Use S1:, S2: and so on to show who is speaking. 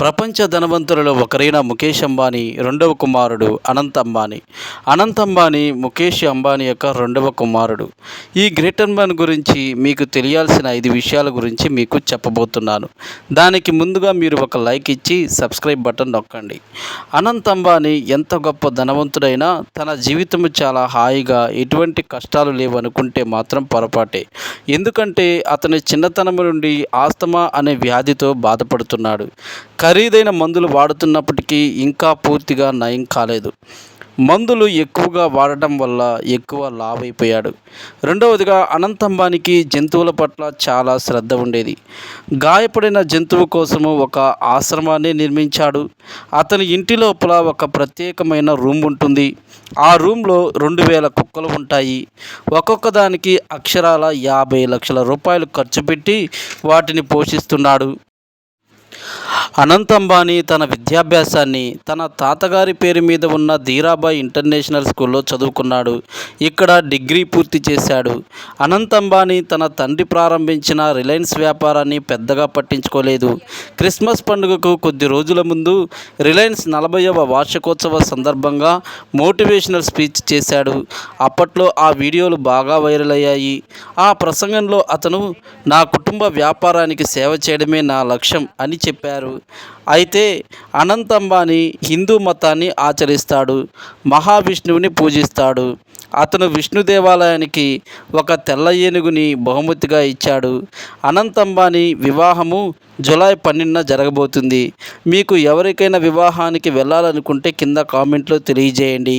S1: ప్రపంచ ధనవంతులలో ఒకరైన ముఖేష్ అంబానీ రెండవ కుమారుడు అనంత్ అంబానీ. అనంత్ అంబానీ ముఖేష్ అంబానీ యొక్క రెండవ కుమారుడు. ఈ గ్రేట్ అంబానీ గురించి మీకు తెలియాల్సిన ఐదు విషయాల గురించి మీకు చెప్పబోతున్నాను. దానికి ముందుగా మీరు ఒక లైక్ ఇచ్చి సబ్స్క్రైబ్ బటన్ నొక్కండి. అనంత్ అంబానీ ఎంత గొప్ప ధనవంతుడైనా తన జీవితం చాలా హాయిగా ఎటువంటి కష్టాలు లేవనుకుంటే మాత్రం పొరపాటే. ఎందుకంటే అతని చిన్నతనం నుండి ఆస్తమా అనే వ్యాధితో బాధపడుతున్నాడు. ఖరీదైన మందులు వాడుతున్నప్పటికీ ఇంకా పూర్తిగా నయం కాలేదు. మందులు ఎక్కువగా వాడటం వల్ల ఎక్కువ లావైపోయాడు. రెండవదిగా అనంతంబానికి జంతువుల పట్ల చాలా శ్రద్ధ ఉండేది. గాయపడిన జంతువు కోసము ఒక ఆశ్రమాన్ని నిర్మించాడు. అతని ఇంటి లోపల ఒక ప్రత్యేకమైన రూమ్ ఉంటుంది. ఆ రూమ్లో రెండు వేల కుక్కలు ఉంటాయి. ఒక్కొక్క దానికి అక్షరాల యాభై లక్షల రూపాయలు ఖర్చు పెట్టి వాటిని పోషిస్తున్నాడు. అనంత్ అంబానీ తన విద్యాభ్యాసాన్ని తన తాతగారి పేరు మీద ఉన్న ధీరాబాయ్ ఇంటర్నేషనల్ స్కూల్లో చదువుకున్నాడు. ఇక్కడ డిగ్రీ పూర్తి చేశాడు. అనంత్ అంబానీ తన తండ్రి ప్రారంభించిన రిలయన్స్ వ్యాపారాన్ని పెద్దగా పట్టించుకోలేదు. క్రిస్మస్ పండుగకు కొద్ది రోజుల ముందు రిలయన్స్ నలభైవ వార్షికోత్సవ సందర్భంగా మోటివేషనల్ స్పీచ్ చేశాడు. అప్పట్లో ఆ వీడియోలు బాగా వైరల్ అయ్యాయి. ఆ ప్రసంగంలో అతను నా కుటుంబ వ్యాపారానికి సేవ చేయడమే నా లక్ష్యం అని చెప్పారు. అయితే అనంత్ అంబానీ హిందూ మతాన్ని ఆచరిస్తాడు మహావిష్ణువుని పూజిస్తాడు. అతను విష్ణు దేవాలయానికి ఒక తెల్ల ఏనుగుని బహుమతిగా ఇచ్చాడు. అనంత్ అంబానీ వివాహము జులై పన్నెండున జరగబోతుంది. మీకు ఎవరికైనా వివాహానికి వెళ్ళాలనుకుంటే కింద కామెంట్లో తెలియజేయండి.